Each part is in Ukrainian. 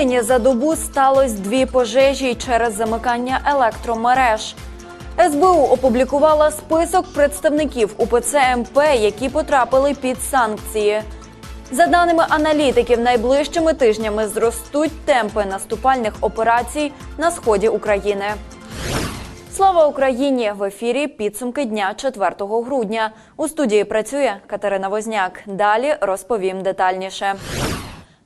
Волині за добу сталося дві пожежі через замикання електромереж. СБУ опублікувала список представників УПЦ МП, які потрапили під санкції. За даними аналітиків, найближчими тижнями зростуть темпи наступальних операцій на сході України. Слава Україні! В ефірі підсумки дня 4 грудня. У студії працює Катерина Возняк. Далі розповім детальніше.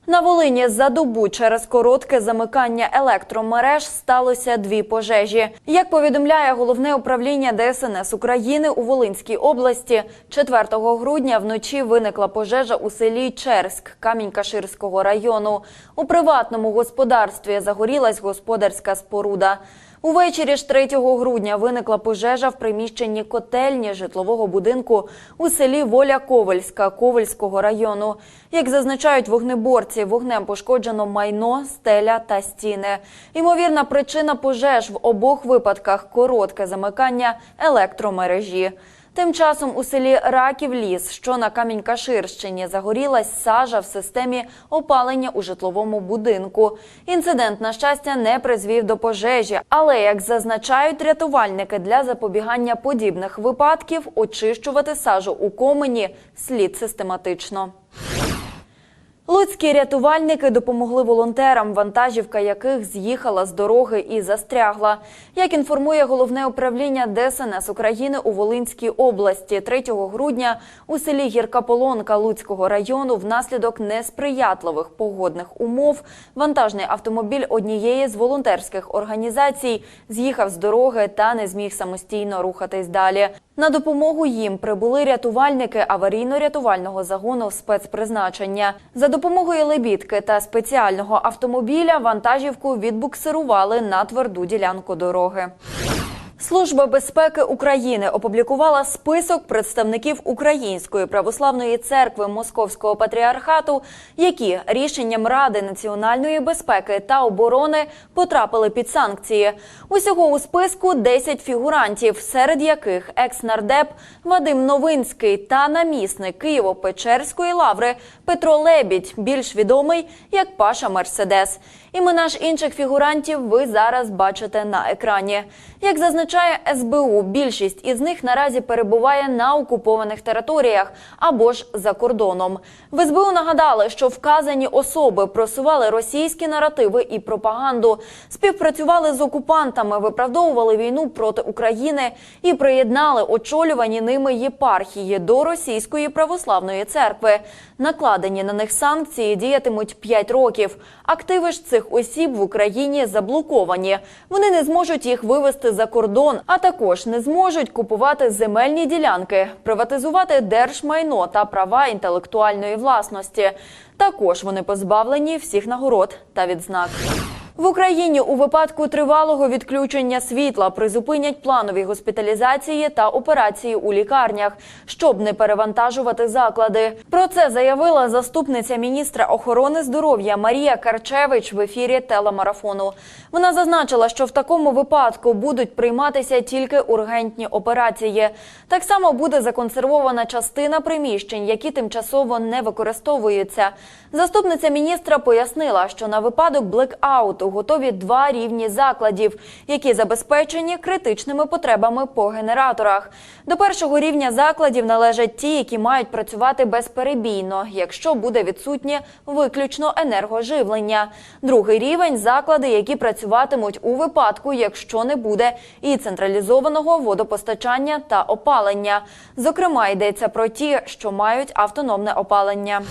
На Волині за добу через коротке замикання електромереж сталося дві пожежі. Як повідомляє головне управління ДСНС України у Волинській області, 4 грудня вночі виникла пожежа у селі Черськ Камінь-Каширського району. У приватному господарстві загорілась господарська споруда. Увечері ж 3 грудня виникла пожежа в приміщенні котельні житлового будинку у селі Воля Ковальська Ковальського району. Як зазначають вогнеборці, вогнем пошкоджено майно, стеля та стіни. Ймовірна причина пожеж в обох випадках коротке замикання електромережі. Тим часом у селі Раків ліс, що на Камінь-Каширщині, загорілась сажа в системі опалення у житловому будинку. Інцидент, на щастя, не призвів до пожежі, але як зазначають рятувальники для запобігання подібних випадків, очищувати сажу у комені слід систематично. Луцькі рятувальники допомогли волонтерам, вантажівка яких з'їхала з дороги і застрягла. Як інформує головне управління ДСНС України у Волинській області, 3 грудня у селі Гірка Полонка Луцького району внаслідок несприятливих погодних умов вантажний автомобіль однієї з волонтерських організацій з'їхав з дороги та не зміг самостійно рухатись далі. На допомогу їм прибули рятувальники аварійно-рятувального загону спецпризначення. За допомогою лебідки та спеціального автомобіля вантажівку відбуксирували на тверду ділянку дороги. Служба безпеки України опублікувала список представників Української православної церкви Московського патріархату, які рішенням Ради національної безпеки та оборони потрапили під санкції. Усього у списку 10 фігурантів, серед яких екс-нардеп Вадим Новинський та намісник Києво-Печерської лаври Петро Лебідь, більш відомий як Паша Мерседес. Імена ж інших фігурантів ви зараз бачите на екрані. Як зазначає СБУ, більшість із них наразі перебуває на окупованих територіях або ж за кордоном. В СБУ нагадали, що вказані особи просували російські наративи і пропаганду, співпрацювали з окупантами, виправдовували війну проти України і приєднали очолювані ними єпархії до Російської православної церкви. Накладені на них санкції діятимуть 5 років. Активи ж цих осіб в Україні заблоковані. Вони не зможуть їх вивезти за кордон, а також не зможуть купувати земельні ділянки, приватизувати держмайно та права інтелектуальної власності. Також вони позбавлені всіх нагород та відзнак. В Україні у випадку тривалого відключення світла призупинять планові госпіталізації та операції у лікарнях, щоб не перевантажувати заклади. Про це заявила заступниця міністра охорони здоров'я Марія Карчевич в ефірі телемарафону. Вона зазначила, що в такому випадку будуть прийматися тільки ургентні операції. Так само буде законсервована частина приміщень, які тимчасово не використовуються. Заступниця міністра пояснила, що на випадок блекауту готові два рівні закладів, які забезпечені критичними потребами по генераторах. До першого рівня закладів належать ті, які мають працювати безперебійно, якщо буде відсутнє виключно енергоживлення. Другий рівень заклади, які працюватимуть у випадку, якщо не буде і централізованого водопостачання та опалення. Зокрема, йдеться про ті, що мають автономне опалення.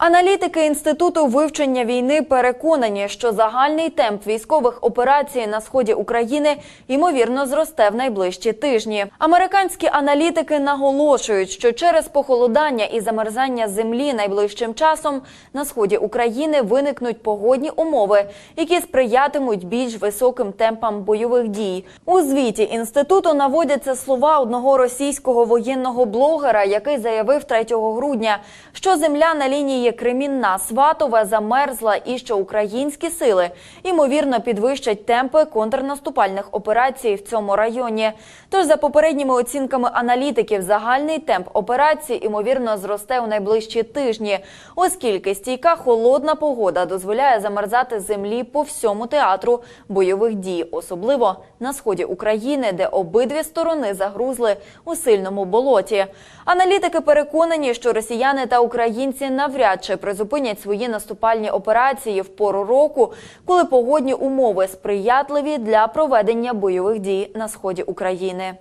Аналітики інституту вивчення війни переконані, що загальний темп військових операцій на сході України ймовірно зросте в найближчі тижні. Американські аналітики наголошують, що через похолодання і замерзання землі найближчим часом на сході України виникнуть погодні умови, які сприятимуть більш високим темпам бойових дій. У звіті інституту наводяться слова одного російського воєнного блогера, який заявив 3 грудня, що земля на лінії Кремінна Сватове замерзла і що українські сили ймовірно підвищать темпи контрнаступальних операцій в цьому районі. Тож, за попередніми оцінками аналітиків, загальний темп операції ймовірно зросте у найближчі тижні, оскільки стійка холодна погода дозволяє замерзати землі по всьому театру бойових дій, особливо на сході України, де обидві сторони загрузли у сильному болоті. Аналітики переконані, що росіяни та українці навряд чи призупинять свої наступальні операції в пору року, коли погодні умови сприятливі для проведення бойових дій на сході України.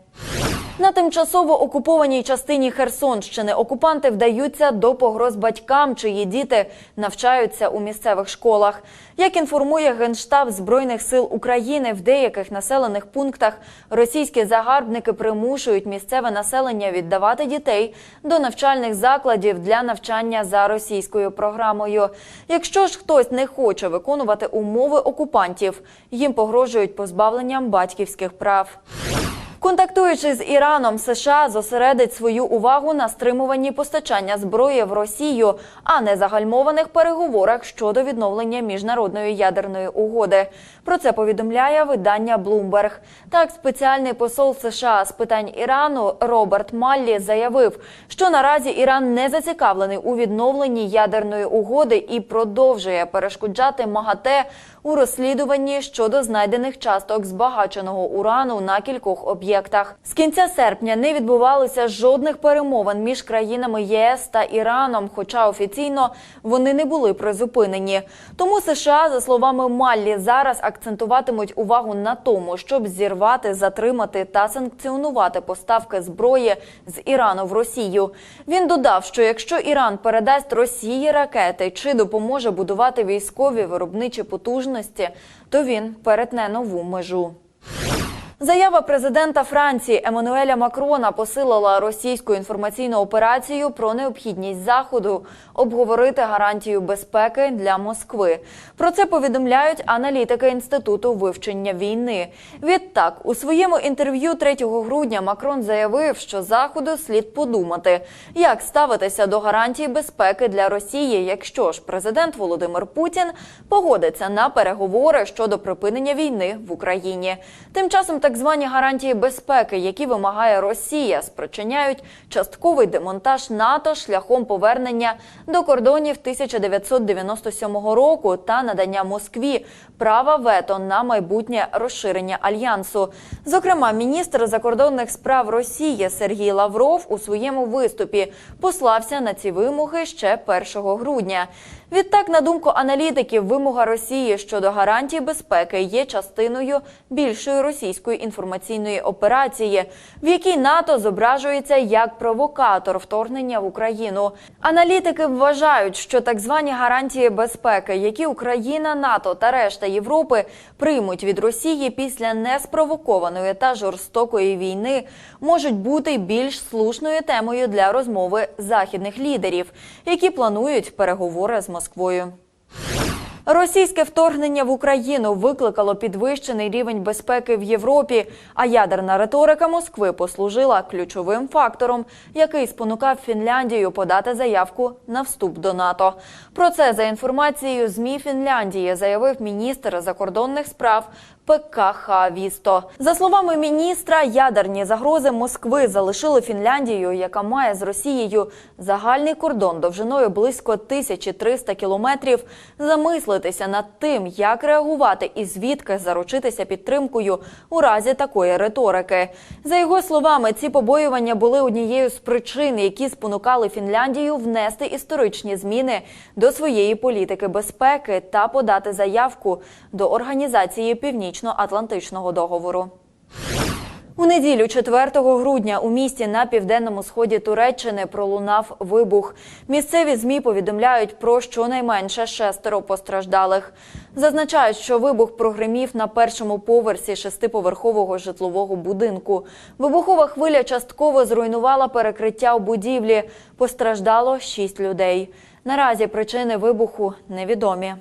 На тимчасово окупованій частині Херсонщини окупанти вдаються до погроз батькам, чиї діти навчаються у місцевих школах. Як інформує Генштаб Збройних сил України, в деяких населених пунктах російські загарбники примушують місцеве населення віддавати дітей до навчальних закладів для навчання за російською програмою. Якщо ж хтось не хоче виконувати умови окупантів, їм погрожують позбавленням батьківських прав. Контактуючи з Іраном, США зосередить свою увагу на стримуванні постачання зброї в Росію, а не загальмованих переговорах щодо відновлення міжнародної ядерної угоди. Про це повідомляє видання Bloomberg. Так, спеціальний посол США з питань Ірану Роберт Маллі заявив, що наразі Іран не зацікавлений у відновленні ядерної угоди і продовжує перешкоджати МАГАТЕ у розслідуванні щодо знайдених часток збагаченого урану на кількох об'єктах. З кінця серпня не відбувалося жодних перемовин між країнами ЄС та Іраном, хоча офіційно вони не були призупинені. Тому США, за словами Маллі, зараз акцентуватимуть увагу на тому, щоб зірвати, затримати та санкціонувати поставки зброї з Ірану в Росію. Він додав, що якщо Іран передасть Росії ракети чи допоможе будувати військові виробничі потужності, то він перетне нову межу. Заява президента Франції Еммануеля Макрона посилила російську інформаційну операцію про необхідність заходу обговорити гарантію безпеки для Москви. Про це повідомляють аналітики інституту вивчення війни. Відтак, у своєму інтерв'ю 3 грудня Макрон заявив, що заходу слід подумати, як ставитися до гарантій безпеки для Росії, якщо ж президент Володимир Путін погодиться на переговори щодо припинення війни в Україні. Тим часом так звані гарантії безпеки, які вимагає Росія, спричиняють частковий демонтаж НАТО шляхом повернення до кордонів 1997 року та надання Москві права вето на майбутнє розширення альянсу. Зокрема, міністр закордонних справ Росії Сергій Лавров у своєму виступі послався на ці вимоги ще 1 грудня. Відтак, на думку аналітиків, вимога Росії щодо гарантій безпеки є частиною більшої російської інформаційної операції, в якій НАТО зображується як провокатор вторгнення в Україну. Аналітики вважають, що так звані гарантії безпеки, які Україна, НАТО та решта Європи приймуть від Росії після неспровокованої та жорстокої війни, можуть бути більш слушною темою для розмови західних лідерів, які планують переговори з Москвою. Російське вторгнення в Україну викликало підвищений рівень безпеки в Європі, а ядерна риторика Москви послужила ключовим фактором, який спонукав Фінляндію подати заявку на вступ до НАТО. Про це за інформацією змі Фінляндії заявив міністр закордонних справ ПКХ Вісто. За словами міністра, ядерні загрози Москви залишили Фінляндію, яка має з Росією загальний кордон довжиною близько 1300 кілометрів, замислитися над тим, як реагувати і звідки заручитися підтримкою у разі такої риторики. За його словами, ці побоювання були однією з причин, які спонукали Фінляндію внести історичні зміни до своєї політики безпеки та подати заявку до організації Північ Північно-Атлантичного договору. У неділю, 4 грудня, у місті на південному сході Туреччини пролунав вибух. Місцеві змі повідомляють про щонайменше шестеро постраждалих. Зазначають, що вибух прогримів на першому поверсі шестиповерхового житлового будинку. Вибухова хвиля частково зруйнувала перекриття у будівлі. Постраждало шість людей. Наразі причини вибуху невідомі.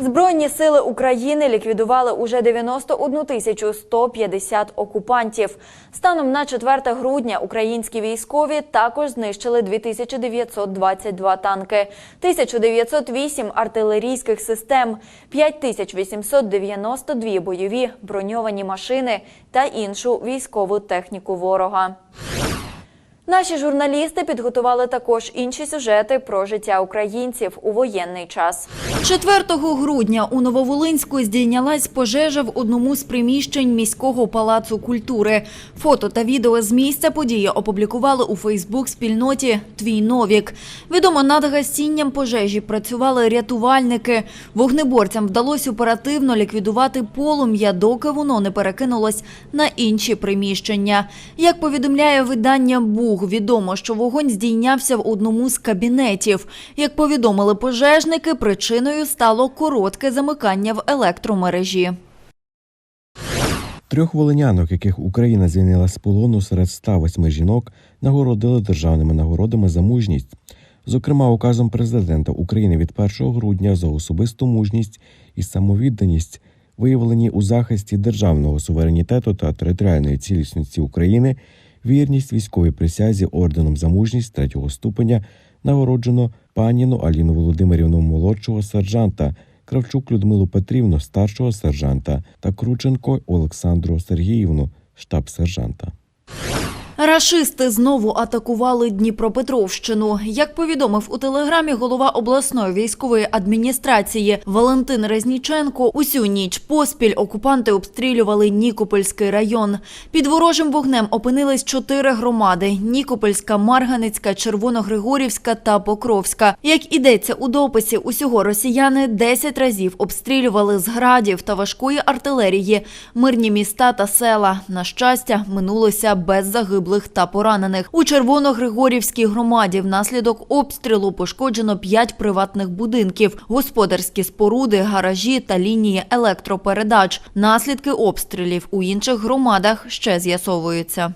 Збройні сили України ліквідували уже 91 тисячу 150 окупантів. Станом на 4 грудня українські військові також знищили 2922 танки, 1908 артилерійських систем, 5892 бойові броньовані машини та іншу військову техніку ворога. Наші журналісти підготували також інші сюжети про життя українців у воєнний час. 4 грудня у Нововолинську здійнялась пожежа в одному з приміщень міського палацу культури. Фото та відео з місця події опублікували у Фейсбук-спільноті Твій Новік. Відомо над гасінням пожежі працювали рятувальники. Вогнеборцям вдалося оперативно ліквідувати полум'я, доки воно не перекинулось на інші приміщення. Як повідомляє видання Буг, відомо, що вогонь здійнявся в одному з кабінетів. Як повідомили пожежники, причиною стало коротке замикання в електромережі. Трьох волинянок, яких Україна звільнила з полону серед 108 жінок, нагородили державними нагородами за мужність. Зокрема, указом президента України від 1 грудня за особисту мужність і самовідданість, виявлені у захисті державного суверенітету та територіальної цілісності України, вірність військовій присязі орденом за мужність третього ступеня нагороджено паніну Аліну Володимирівну молодшого сержанта. Кравчук Людмилу Петрівну, старшого сержанта, та Крученко Олександру Сергіївну, штаб-сержанта. Рашисти знову атакували Дніпропетровщину. Як повідомив у телеграмі голова обласної військової адміністрації Валентин Резніченко, усю ніч поспіль окупанти обстрілювали Нікопольський район. Під ворожим вогнем опинились чотири громади: Нікопольська, Марганицька, Червоногригорівська та Покровська. Як ідеться у дописі, усього росіяни 10 разів обстрілювали з градів та важкої артилерії мирні міста та села. На щастя, минулося без загиблих та поранених. У Червоногригорівській громаді внаслідок обстрілу пошкоджено 5 приватних будинків, господарські споруди, гаражі та лінії електропередач. Наслідки обстрілів у інших громадах ще з'ясовуються.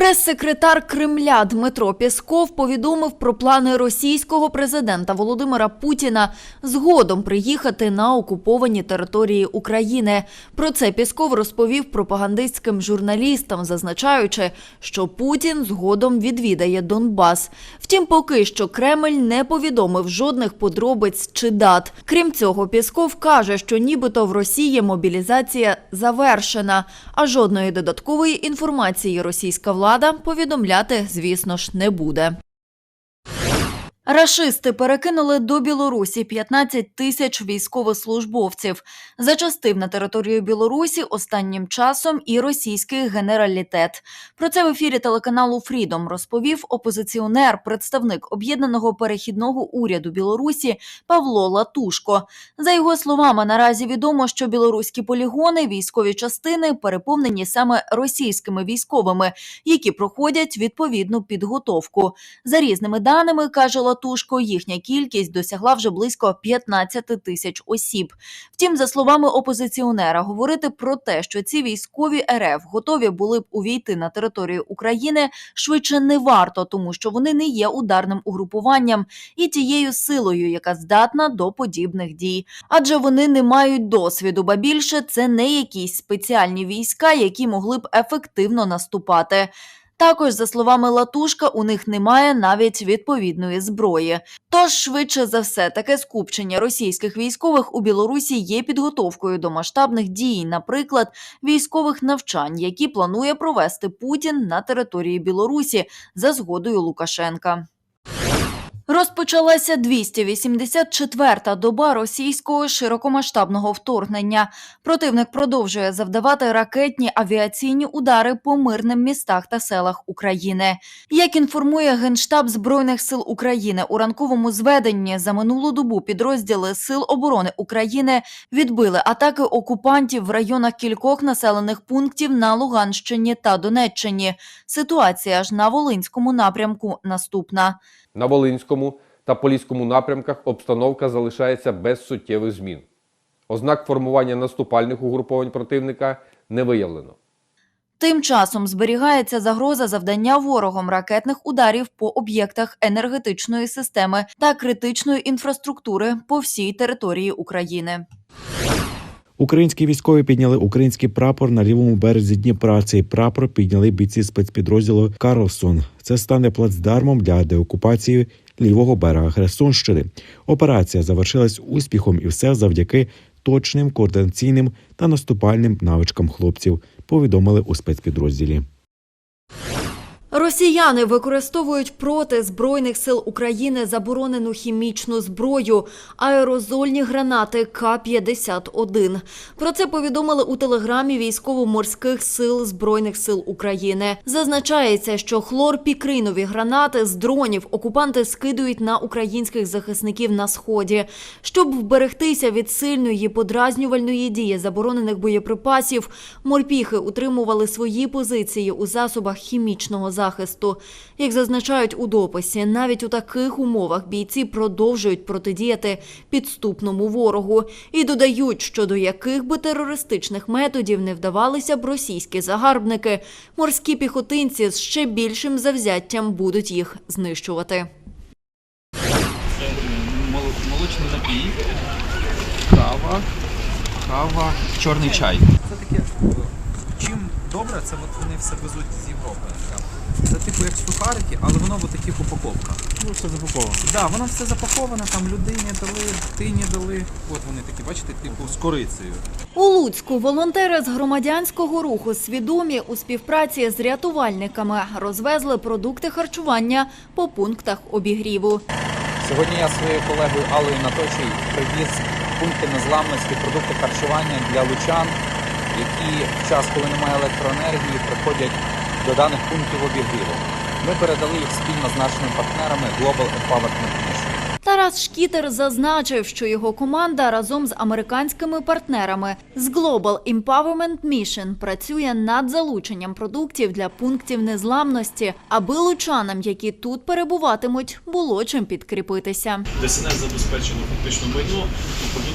Прес-секретар Кремля Дмитро Пєсков повідомив про плани російського президента Володимира Путіна згодом приїхати на окуповані території України. Про це Пєсков розповів пропагандистським журналістам, зазначаючи, що Путін згодом відвідає Донбас. Втім, поки що Кремль не повідомив жодних подробиць чи дат. Крім цього, Пєсков каже, що нібито в Росії мобілізація завершена, а жодної додаткової інформації російська влада повідомляти, звісно ж, не буде. Рашисти перекинули до Білорусі 15 тисяч військовослужбовців. Зачастив на територію Білорусі останнім часом і російський генералітет. Про це в ефірі телеканалу Фрідом розповів опозиціонер, представник об'єднаного перехідного уряду Білорусі Павло Латушко. За його словами, наразі відомо, що білоруські полігони, військові частини переповнені саме російськими військовими, які проходять відповідну підготовку. За різними даними, каже Латушко, їхня кількість досягла вже близько 15 тисяч осіб. Втім, за словами опозиціонера, говорити про те, що ці військові РФ готові були б увійти на територію України, швидше не варто, тому що вони не є ударним угрупуванням і тією силою, яка здатна до подібних дій. Адже вони не мають досвіду, ба більше це не якісь спеціальні війська, які могли б ефективно наступати. Також, за словами Латушка, у них немає навіть відповідної зброї. Тож, швидше за все, таке скупчення російських військових у Білорусі є підготовкою до масштабних дій, наприклад, військових навчань, які планує провести Путін на території Білорусі за згодою Лукашенка. Розпочалася 284-та доба російського широкомасштабного вторгнення. Противник продовжує завдавати ракетні авіаційні удари по мирним містах та селах України. Як інформує Генштаб Збройних сил України у ранковому зведенні за минулу добу підрозділи Сил оборони України відбили атаки окупантів в районах кількох населених пунктів на Луганщині та Донеччині. Ситуація ж на Волинському напрямку наступна. На Волинському та Поліському напрямках обстановка залишається без суттєвих змін. Ознак формування наступальних угруповань противника не виявлено. Тим часом зберігається загроза завдання ворогом ракетних ударів по об'єктах енергетичної системи та критичної інфраструктури по всій території України. Українські військові підняли український прапор на лівому березі Дніпра. Цей прапор підняли бійці спецпідрозділу Карлсон. Це стане плацдармом для деокупації лівого берега Херсонщини. Операція завершилась успіхом, і все завдяки точним координаційним та наступальним навичкам хлопців. Повідомили у спецпідрозділі. Росіяни використовують проти збройних сил України заборонену хімічну зброю аерозольні гранати К-51. Про це повідомили у телеграмі військово-морських сил збройних сил України. Зазначається, що хлорпікринові гранати з дронів окупанти скидують на українських захисників на сході, щоб вберегтися від сильної подразнювальної дії заборонених боєприпасів. Морпіхи утримували свої позиції у засобах хімічного захисту. Як зазначають у дописі, навіть у таких умовах бійці продовжують протидіяти підступному ворогу і додають, що до яких би терористичних методів не вдавалися б російські загарбники, морські піхотинці з ще більшим завзяттям будуть їх знищувати. Це мол- молочний напій, кава, кава, чорний чай. Це таке, чим добре, це от вони все везуть з Європи. Типу як сухарики, але воно в таких упаковках. Ну, все запаковано. Так, да, воно все запаковане, там людині дали, дитині дали. От вони такі, бачите, типу з корицею. У Луцьку волонтери з громадянського руху свідомі у співпраці з рятувальниками розвезли продукти харчування по пунктах обігріву. Сьогодні я своєю колегою Аллою Наточій привіз пункти незламності, продукти харчування для лучан, які в час, коли немає електроенергії, приходять до даних пунктів обігріву. Ми передали їх спільно з нашими партнерами Global Empowerment Mission. Тарас Шкітер зазначив, що його команда разом з американськими партнерами з Global Empowerment Mission працює над залученням продуктів для пунктів незламності, аби лучанам, які тут перебуватимуть, було чим підкріпитися. ДСНС забезпечено фактично майно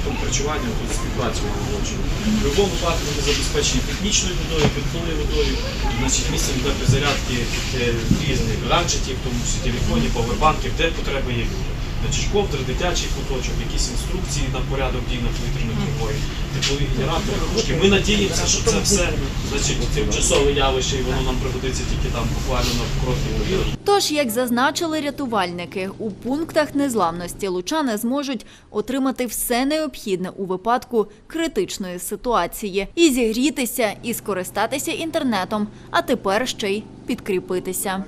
і продуктом харчування тут співпрацю молодшою. В будь-якому випадку вони забезпечені технічною водою, питною водою, значить місцем для перезарядки е, різних гаджетів, в тому числі телефонів, повербанків, де потреби є. Значить, ковдри, дитячий куточок, якісь інструкції на порядок дій на повітряної тривоги, теплові генератори, кружки. Ми надіємося, що це все значить, тимчасове явище, і воно нам пригодиться тільки там буквально на короткий період. Тож, як зазначили рятувальники, у пунктах незламності лучани зможуть отримати все необхідне у випадку критичної ситуації і зігрітися, і скористатися інтернетом, а тепер ще й підкріпитися.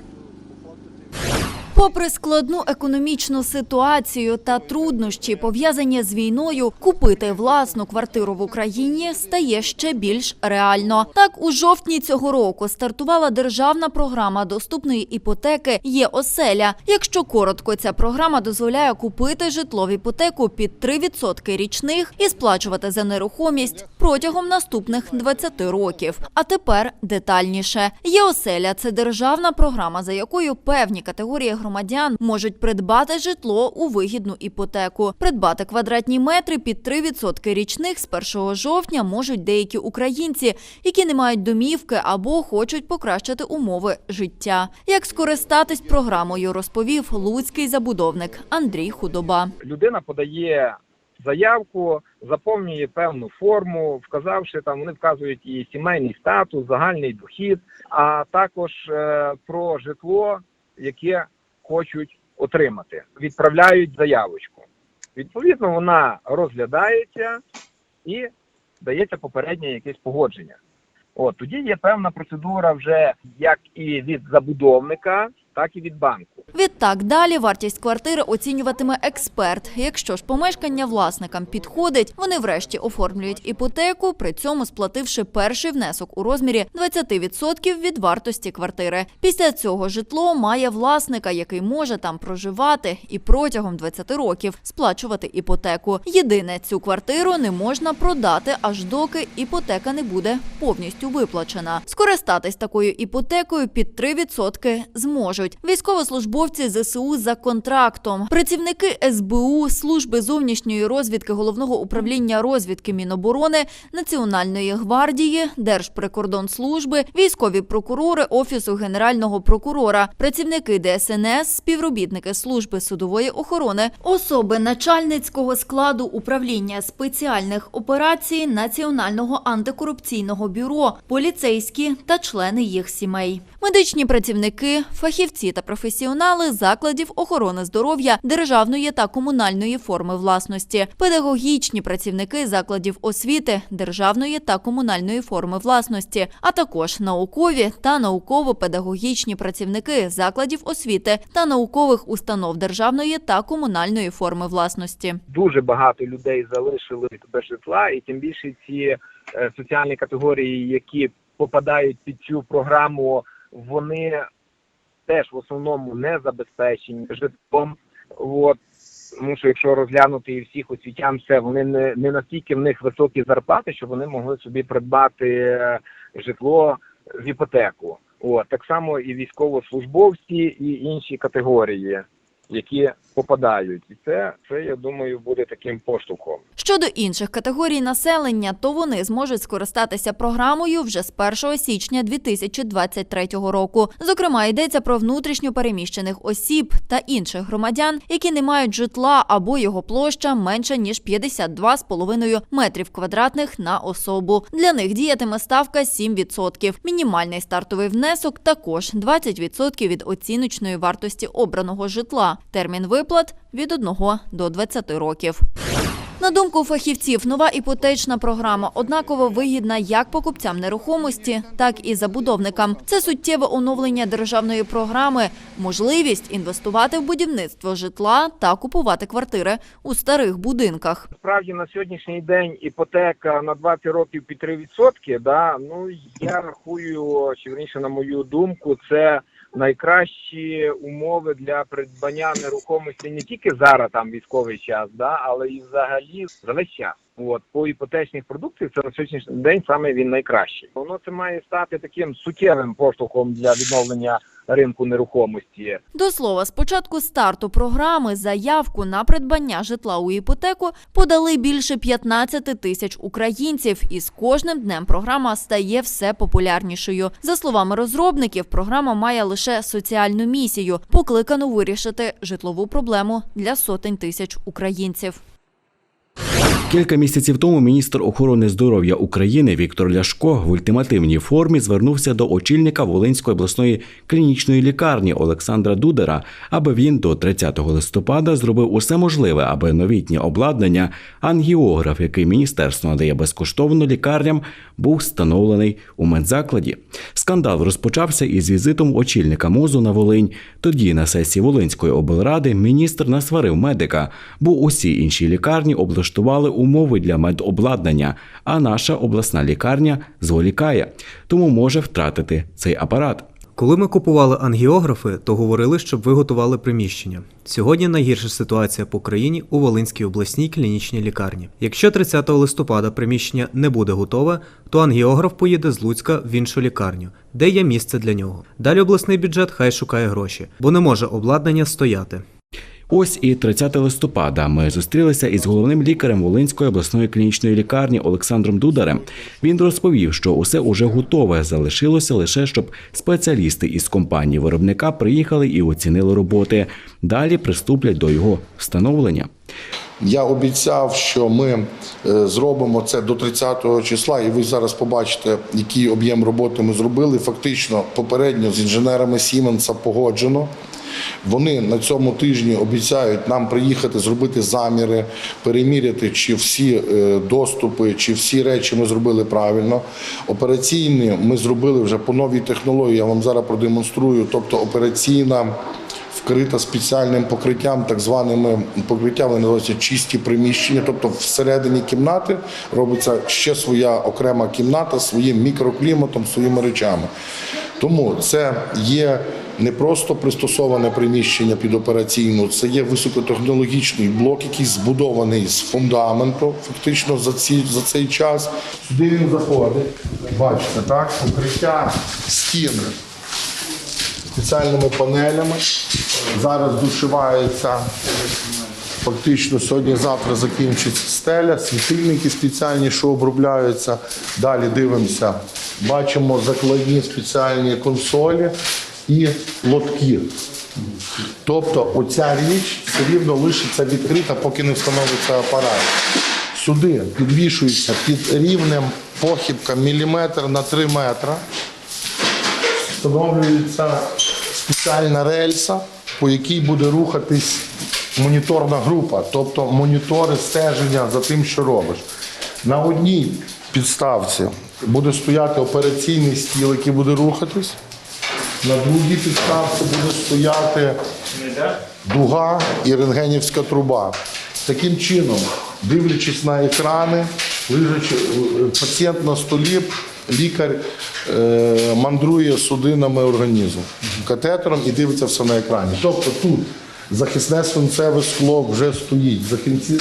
Попри складну економічну ситуацію та труднощі, пов'язані з війною, купити власну квартиру в Україні стає ще більш реально. Так, у жовтні цього року стартувала державна програма доступної іпотеки «Є оселя». Якщо коротко, ця програма дозволяє купити житло в іпотеку під 3% річних і сплачувати за нерухомість протягом наступних 20 років. А тепер детальніше. «Є оселя» – це державна програма, за якою певні категорії громадян можуть придбати житло у вигідну іпотеку. Придбати квадратні метри під 3% річних з 1 жовтня можуть деякі українці, які не мають домівки або хочуть покращити умови життя. Як скористатись програмою, розповів луцький забудовник Андрій Худоба. людина подає заявку, заповнює певну форму, вказавши там, вони вказують і сімейний статус, загальний дохід, а також е, про житло, яке хочуть отримати. Відправляють заявочку. Відповідно, вона розглядається і дається попереднє якесь погодження. От тоді є певна процедура вже як і від забудовника, так і від банку. Відтак далі вартість квартири оцінюватиме експерт. Якщо ж помешкання власникам підходить, вони врешті оформлюють іпотеку, при цьому сплативши перший внесок у розмірі 20% від вартості квартири. Після цього житло має власника, який може там проживати і протягом 20 років сплачувати іпотеку. Єдине, цю квартиру не можна продати, аж доки іпотека не буде повністю виплачена. Скористатись такою іпотекою під 3% зможуть кажуть, військовослужбовці ЗСУ за контрактом, працівники СБУ, служби зовнішньої розвідки головного управління розвідки Міноборони, Національної гвардії, Держприкордонслужби, військові прокурори Офісу Генерального прокурора, працівники ДСНС, співробітники служби судової охорони, особи начальницького складу управління спеціальних операцій Національного антикорупційного бюро, поліцейські та члени їх сімей, медичні працівники, фахівці та професіонали закладів охорони здоров'я державної та комунальної форми власності, педагогічні працівники закладів освіти державної та комунальної форми власності, а також наукові та науково-педагогічні працівники закладів освіти та наукових установ державної та комунальної форми власності. дуже багато людей залишили без житла, і тим більше ці е, соціальні категорії, які попадають під цю програму, вони теж в основному не забезпечені житлом. От. Тому що якщо розглянути і всіх освітян, все вони не, не настільки в них високі зарплати, що вони могли собі придбати е, житло з іпотеку. От так само і військовослужбовці, і інші категорії, які попадають, і це, це я думаю, буде таким поштовхом. Щодо інших категорій населення, то вони зможуть скористатися програмою вже з 1 січня 2023 року. Зокрема, йдеться про внутрішньо переміщених осіб та інших громадян, які не мають житла або його площа менша ніж 52,5 метрів квадратних на особу. Для них діятиме ставка 7%. Мінімальний стартовий внесок також 20% від оціночної вартості обраного житла. Термін виплат від 1 до 20 років. На думку фахівців, нова іпотечна програма однаково вигідна як покупцям нерухомості, так і забудовникам. Це суттєве оновлення державної програми, можливість інвестувати в будівництво житла та купувати квартири у старих будинках. Справді на сьогоднішній день іпотека на 20 років під 3%, да, ну я рахую, чи вірніше, на мою думку, це найкращі умови для придбання нерухомості не тільки зараз там військовий час, да, але і взагалі за весь час. От по іпотечних продукціях це на сьогоднішній день саме він найкращий. Воно це має стати таким суттєвим поштовхом для відновлення ринку нерухомості. До слова, з початку старту програми заявку на придбання житла у іпотеку подали більше 15 тисяч українців, і з кожним днем програма стає все популярнішою. За словами розробників, програма має лише соціальну місію, покликану вирішити житлову проблему для сотень тисяч українців. Кілька місяців тому міністр охорони здоров'я України Віктор Ляшко в ультимативній формі звернувся до очільника Волинської обласної клінічної лікарні Олександра Дудера, аби він до 30 листопада зробив усе можливе, аби новітнє обладнання, ангіограф, який міністерство надає безкоштовно лікарням, був встановлений у медзакладі. Скандал розпочався із візитом очільника МОЗу на Волинь. Тоді на сесії Волинської облради міністр насварив медика, бо усі інші лікарні облаштували умови для медобладнання, а наша обласна лікарня зволікає, тому може втратити цей апарат. Коли ми купували ангіографи, то говорили, щоб ви готували приміщення. Сьогодні найгірша ситуація по країні у Волинській обласній клінічній лікарні. Якщо 30 листопада приміщення не буде готове, то ангіограф поїде з Луцька в іншу лікарню, де є місце для нього. Далі обласний бюджет хай шукає гроші, бо не може обладнання стояти. Ось і 30 листопада ми зустрілися із головним лікарем Волинської обласної клінічної лікарні Олександром Дударем. Він розповів, що усе уже готове. Залишилося лише, щоб спеціалісти із компанії виробника приїхали і оцінили роботи. Далі приступлять до його встановлення. Я обіцяв, що ми е, зробимо це до 30 числа, і ви зараз побачите, який об'єм роботи ми зробили. Фактично, попередньо з інженерами Сіменса погоджено. Вони на цьому тижні обіцяють нам приїхати, зробити заміри, переміряти, чи всі е, доступи, чи всі речі ми зробили правильно. Операційні ми зробили вже по новій технології. Я вам зараз продемонструю. Тобто операційна вкрита спеціальним покриттям, так званими покриттями називаються чисті приміщення. Тобто всередині кімнати робиться ще своя окрема кімната своїм мікрокліматом, своїми речами. Тому це є не просто пристосоване приміщення під операційну, це є високотехнологічний блок, який збудований з фундаменту, фактично за, ці, за цей час. Сюди він заходить. Бачите, так, покриття стін спеціальними панелями. Зараз душивається. Фактично сьогодні-завтра закінчиться стеля, світильники спеціальні, що обробляються. Далі дивимося, бачимо закладні спеціальні консолі і лотки. Тобто оця річ все рівно лишиться відкрита, поки не встановиться апарат. Сюди підвішується під рівнем похибка міліметр на 3 метра. Встановлюється спеціальна рельса, по якій буде рухатись моніторна група, тобто монітори стеження за тим, що робиш. На одній підставці буде стояти операційний стіл, який буде рухатись. На другій підставці буде стояти дуга і рентгенівська труба. Таким чином, дивлячись на екрани, лежачи е, пацієнт на столі, лікар е, мандрує судинами організму катетером і дивиться все на екрані. Тобто тут захисне свинцеве скло вже стоїть, захисні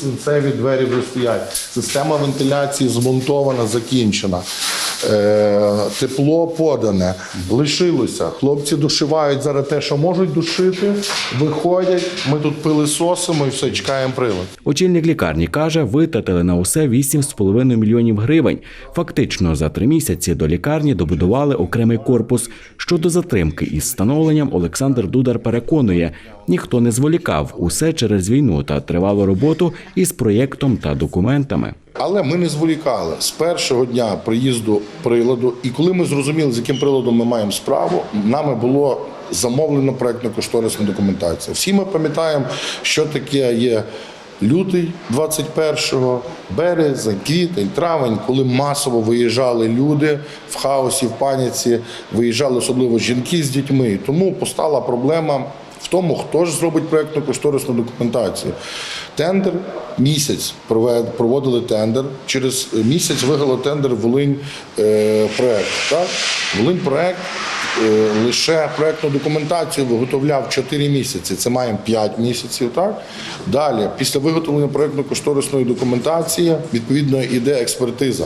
свинцеві двері вже стоять. Система вентиляції змонтована, закінчена. Е, тепло подане, лишилося. Хлопці душивають зараз те, що можуть душити, виходять. Ми тут пилисосимо і все, чекаємо прилад. Очільник лікарні каже, витратили на усе 8,5 мільйонів гривень. Фактично за три місяці до лікарні добудували окремий корпус. Щодо затримки із встановленням Олександр Дудар переконує, ніхто не зволікав усе через війну та тривалу роботу із проєктом та документами. Але ми не зволікали з першого дня приїзду приладу. І коли ми зрозуміли, з яким приладом ми маємо справу, нами було замовлено проектно-кошторисна документація. Всі ми пам'ятаємо, що таке є. Лютий 21-го, березень, квітень, травень, коли масово виїжджали люди в хаосі, в паніці, виїжджали особливо жінки з дітьми. Тому постала проблема в тому, хто ж зробить проєктну кошторисну документацію. Тендер місяць проводили тендер. Через місяць виграло тендер Волинь е, проект. Так? Волинь проект е, лише проєктну документацію виготовляв 4 місяці. Це маємо 5 місяців. Так? Далі, після виготовлення проєктно-кошторисної документації, відповідно, йде експертиза.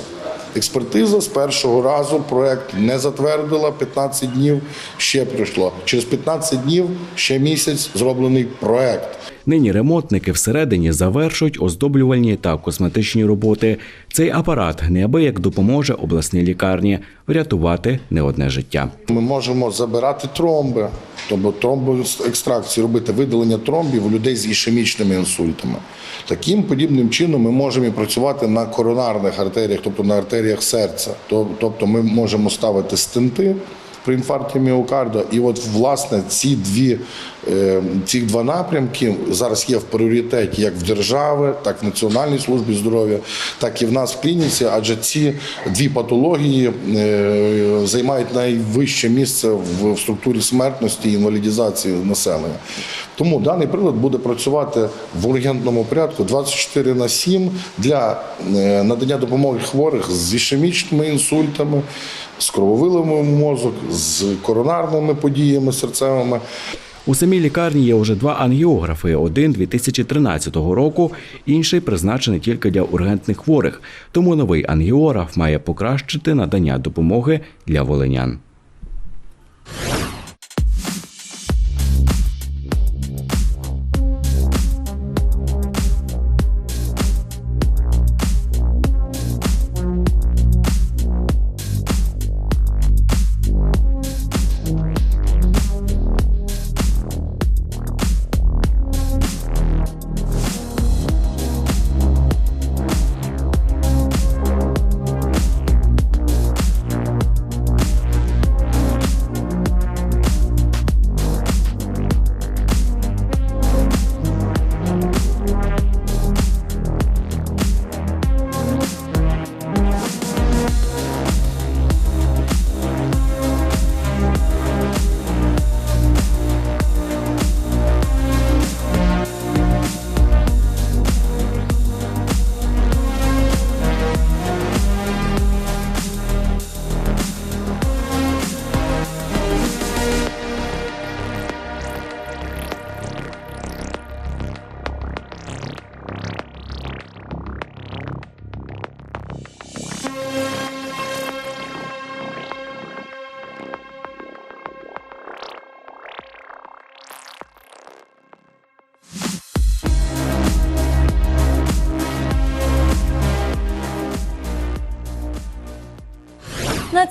Експертиза з першого разу проект не затвердила 15 днів. Ще прийшло. Через 15 днів ще місяць зроблений проект. Нині ремонтники всередині завершують оздоблювальні та косметичні роботи. Цей апарат неабияк допоможе обласній лікарні врятувати не одне життя. Ми можемо забирати тромби, тобто тромбоекстракцію, робити видалення тромбів у людей з ішемічними інсультами. Таким подібним чином ми можемо і працювати на коронарних артеріях, тобто на артеріях серця. Тоб- Тобто ми можемо ставити стенти при інфаркті міокарда. І от власне ці дві е, ці два напрямки зараз є в пріоритеті як в держави, так і в Національній службі здоров'я, так і в нас в клініці, адже ці дві патології е, займають найвище місце в структурі смертності і інвалідізації населення. Тому даний прилад буде працювати в ургентному порядку 24 на 7 для е, надання допомоги хворих з ішемічними інсультами, з крововилами мозок, з коронарними подіями серцевими. У самій лікарні є вже два ангіографи: один 2013 року, інший призначений тільки для ургентних хворих. Тому новий ангіограф має покращити надання допомоги для волинян.